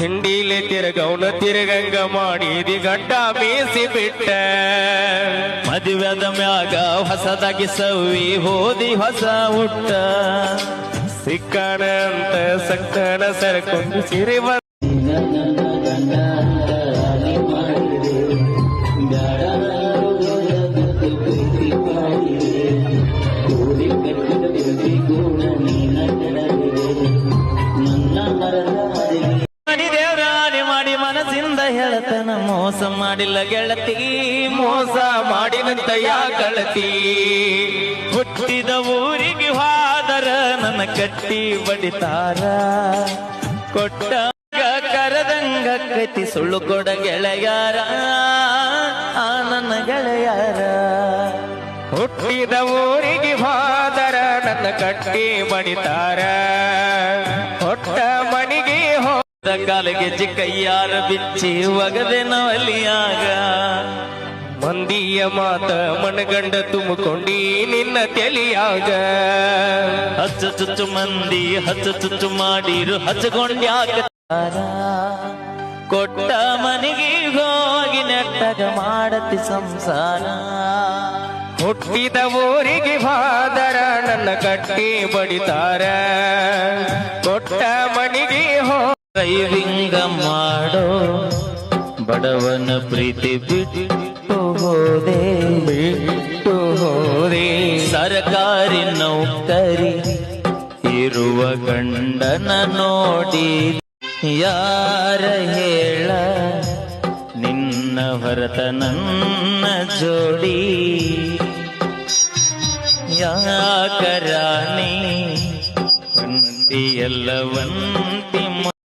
ಹಿಂಡಿಲೆ ತಿರುಗೌನ ತಿರುಗಂಗ ಮಾಡಿದಿ ಗಡ್ಡ ಮೀಸಿ ಬಿಟ್ಟ ಮದುವೆದ ಮ್ಯಾಗ ಹೊಸದಾಗಿ ಸವಿ ಹೋದಿ ಹೊಸ ಹುಟ್ಟ. ಸಿಕ್ಕಣ ಅಂತ ಸಕ್ಕಣ ಸರ್ಕೊಂಡು ಸಿರಿ ಮನಸ್ಸಿಂದ ಹೇಳತನ, ಮೋಸ ಮಾಡಿಲ್ಲ ಗೆಳತಿ, ಮೋಸ ಮಾಡಿನಂತ ಯಾ ಕಳತಿ ಹುಟ್ಟಿದ ಊರಿಗೆ ಹಾದರ ನನ್ನ ಕಟ್ಟಿ ಬಡಿತಾರ. ಕೊಟ್ಟ ಕರದಂಗ ಕತಿ ಸುಳ್ಳು ಕೊಡ ಗೆಳೆಯಾರ, ಆ ನನ್ನ ಗೆಳೆಯಾರ. ಹುಟ್ಟಿದ ಊರಿಗೆ ಹಾದರ ನನ್ನ ಕಟ್ಟಿ ಬಡಿತಾರ. ಹೊಟ್ಟ ಕಾಲಿಗೆ ಚಿಕ್ಕಯ್ಯಾರ ಬಿಚ್ಚಿ ಒಗದೆ ನವಲಿಯಾಗ ಮಂದಿಯ ಮಾತ ಮನಗಂಡ ತುಂಬಿಕೊಂಡಿ ನಿನ್ನ ತೆಲಿಯಾಗ. ಹಚ್ಚ ಚುಚ್ಚು ಮಂದಿ, ಹಚ್ಚ ಚುಚ್ಚು ಮಾಡಿರು ಹಚ್ಕೊಂಡ್ಯಾಕ ಕೊಟ್ಟ ಮನೆಗೆ ಹೋಗಿ ನೆಟ್ಟಗ ಮಾಡತಿ ಸಂಸಾರ. ಹುಟ್ಟಿದ ಊರಿಗೆ ಬಾದರ ನನ್ನ ಕಟ್ಟಿ ಬಡಿತಾರ. ಕೊಟ್ಟ ಹೋ ಮಾಡೋ ಬಡವನ ಪ್ರೀತಿ ಬಿಟ್ಟು ಹೋದೆ ಬಿಟ್ಟು ಹೋದೆ. ಸರ್ಕಾರಿ ನೌಕರಿ ಇರುವ ಗಂಡನ ನೋಡಿ ಯಾರ ಹೇಳ, ನಿನ್ನ ಹೊರತ ನನ್ನ ಜೋಡಿ. ಯಾಕರಾಣಿ ಎಲ್ಲವನ್ನ